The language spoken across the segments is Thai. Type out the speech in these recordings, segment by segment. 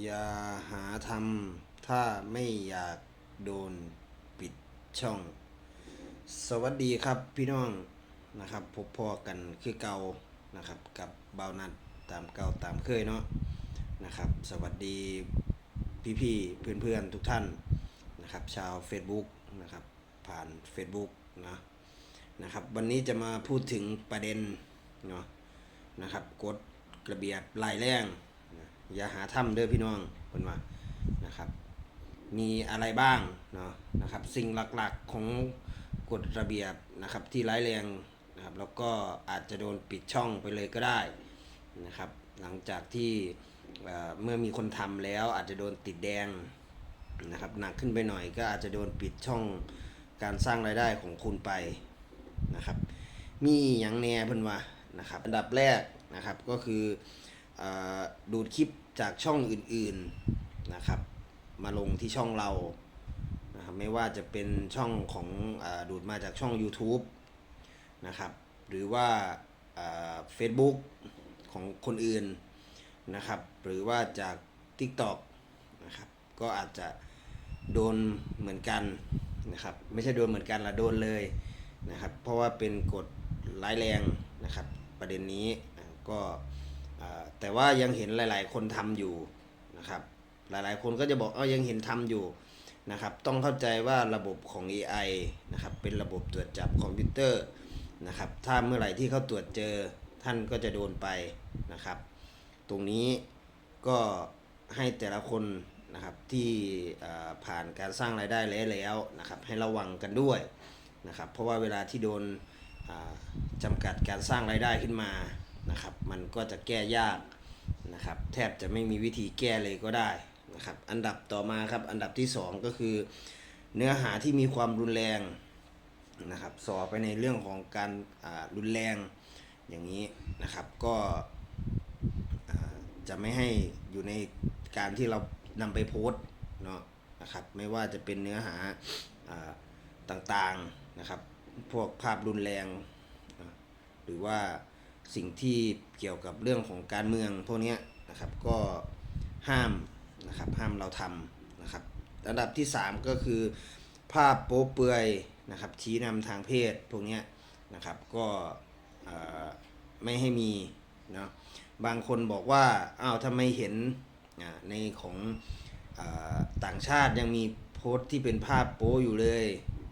อย่าหาทำถ้าไม่อยากโดนปิดช่อง สวัสดีครับพี่น้องนะครับพบพ่อกันคือเก่านะครับกับเบานัดตามเก่าตามเคยเนาะนะครับ สวัสดีพี่ๆเพื่อนๆทุกท่านนะครับ ชาว Facebook นะครับผ่าน Facebook นะนะครับวันนี้จะมาพูดถึงประเด็นเนาะนะครับกฎระเบียบรายแรง อย่าหาทำเด้อพี่น้องเพิ่นว่านะครับ มีอะไรบ้างเนาะนะครับ สิ่งหลักๆของกฎระเบียบนะครับที่ร้ายแรงนะครับแล้วก็อาจจะโดนปิดช่องไปเลยก็ได้นะครับ หลังจากที่เมื่อมีคนทำแล้วอาจจะโดนติดแดงนะครับหนักขึ้นไปหน่อยก็อาจจะโดนปิดช่องการสร้างรายได้ของคุณไปนะครับ มีอย่างแน่เพิ่นว่านะครับ อันดับแรกนะครับก็คือเออดูดคลิป จากช่องอื่นๆนะครับ มาลงที่ช่องเรานะครับไม่ว่าจะเป็นช่องของอดูดมาจากช่อง YouTube นะครับ หรือว่าเฟซบุ๊กของคนอื่นนะครับ หรือว่าจาก TikTok นะครับ ก็อาจจะโดนเหมือนกันนะครับ ไม่ใช่โดนเหมือนกันละโดนเลยนะครับ เพราะว่าเป็นกฎร้ายแรงนะครับ ประเด็นนี้ก็ แต่ว่ายังเห็นหลาย ๆ คนทำอยู่นะครับ หลายๆ คนก็จะบอกเอายังเห็นทำอยู่นะครับ ต้องเข้าใจว่าระบบของ AI นะครับเป็นระบบตรวจจับคอมพิวเตอร์นะครับ ถ้าเมื่อไหร่ที่เขาตรวจเจอท่านก็จะโดนไปนะครับ ตรงนี้ก็ให้แต่ละคนนะครับที่ผ่านการสร้างรายได้แล้วนะครับ ให้ระวังกันด้วยนะครับ เพราะว่าเวลาที่โดนจำกัดการสร้างรายได้ขึ้นมา นะครับ มันก็จะแก้ยากนะครับ แทบจะไม่มีวิธีแก้เลยก็ได้นะครับ อันดับต่อมาครับ อันดับที่ 2 ก็คือ เนื้อหาที่มีความรุนแรงนะครับสอไปในเรื่องของการรุนแรงอย่างนี้นะครับ ก็จะไม่ให้อยู่ในการที่เรานำไปโพสเนาะนะครับไม่ว่าจะเป็นเนื้อหาอ่าต่างๆนะครับ พวกภาพรุนแรง หรือว่า สิ่งที่เกี่ยวกับเรื่องของการเมืองพวกนี้นะครับก็ห้ามนะครับห้ามเราทำนะครับอันดับที่ 3 ก็คือ ภาพโป๊เปลือยนะครับชี้นำทางเพศพวกนี้นะครับก็ไม่ให้มีเนาะบางคนบอกว่าอ้าวทำไมเห็นในของอต่างชาติยังมีโพสต์ที่เป็นภาพโป๊อยู่เลย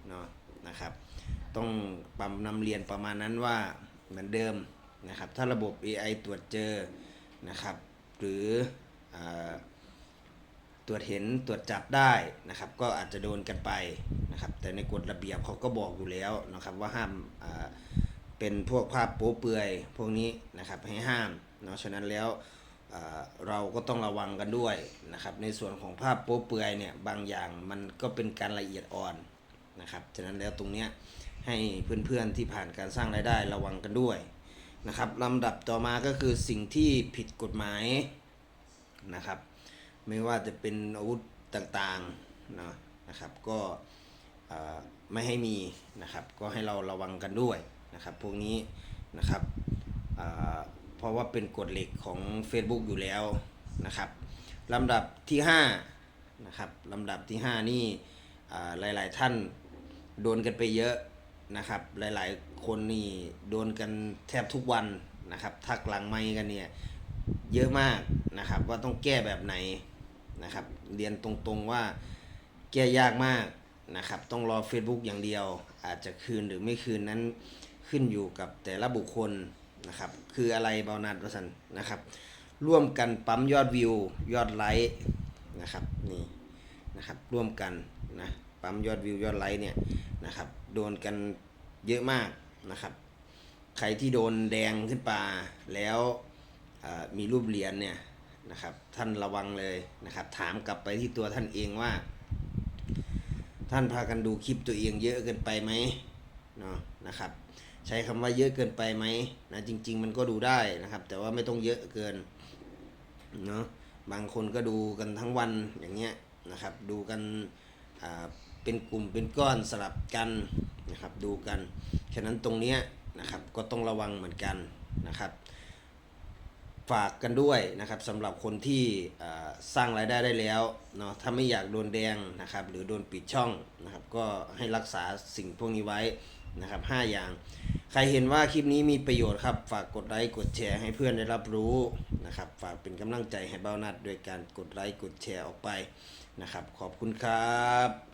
เนาะนะครับ ต้องปำนำเรียนประมาณนั้นว่าเหมือนเดิม นะครับ ถ้าระบบ AI ตรวจเจอนะครับ หรืออตรวจเห็นตรวจจับได้นะครับ ก็อาจจะโดนกันไปนะครับ แต่ในกฎระเบียบเขาก็บอกอยู่แล้วนะครับ ว่าห้ามาเป็นพวกภาพโป๊เปลือยพวกนี้นะครับให้ห้ามเนาะฉะนั้นแล้วเราก็ต้องระวังกันด้วยนะครับ ในส่วนของภาพโป๊เปลือยเนี่ยบางอย่างมันก็เป็นการละเอียดอ่อนนะครับ ฉะนั้นแล้วตรงเนี้ยให้เพื่อนๆที่ผ่านการสร้างรายได้ระวังกันด้วย นะครับลำดับต่อมาก็คือสิ่งที่ผิดกฎหมายนะครับ ไม่ว่าจะเป็นอาวุธต่างๆเนาะนะครับก็ไม่ให้มีนะครับ ก็ให้เราระวังกันด้วยนะครับ พวกนี้นะครับเพราะว่าเป็นกฎเหล็กของ Facebook อยู่แล้วนะครับลำดับที่5นะครับลำดับที่ 5 นี่หลาย ๆ ท่านโดนกันไปเยอะ นะครับ หลายๆ คนนี่โดนกันแทบทุกวันนะครับ ทักหลังไม่กันเนี่ยเยอะมากนะครับ ว่าต้องแก้แบบไหนนะครับ เรียนตรงๆว่าแก้ยากมากนะครับ ต้องรอ Facebook อย่างเดียว อาจจะคืนหรือไม่คืนนั้นขึ้นอยู่กับแต่ละบุคคลนะครับ คืออะไรเบานัดวสันนะครับ ร่วมกันปั๊มยอดวิว ยอดไลค์นะครับนี่นะครับร่วมกันนะปั๊มยอดวิวยอดไลค์เนี่ย นะครับ โดนกันเยอะมากนะครับ ใครที่โดนแดงขึ้นมาแล้วมีรูปเหรียญเนี่ยนะครับ ท่านระวังเลยนะครับ ถามกลับไปที่ตัวท่านเองว่า ท่านพากันดูคลิปตัวเองเยอะเกินไปไหมเนาะนะครับ ใช้คำว่าเยอะเกินไปไหมนะจริง ๆ มันก็ดูได้นะครับ แต่ว่าไม่ต้องเยอะเกินเนาะบางคนก็ดูกันทั้งวันอย่างเงี้ยนะครับ ดูกันอ่า เป็นกลุ่มเป็นก้อนสลับกันนะครับดูกันฉะนั้นตรงเนี้ยนะครับก็ต้องระวังเหมือนกันนะครับ ฝากกันด้วยนะครับสำหรับคนที่สร้างรายได้ได้แล้วเนาะถ้าไม่อยากโดนแดงนะครับ หรือโดนปิดช่องนะครับ ก็ให้รักษาสิ่งพวกนี้ไว้นะครับห้าอย่าง ใครเห็นว่าคลิปนี้มีประโยชน์ครับ ฝากกดไลค์กดแชร์ให้เพื่อนได้รับรู้นะครับ ฝากเป็นกำลังใจให้เบ้านัดโดยการกดไลค์กดแชร์ออกไปนะครับ ขอบคุณครับ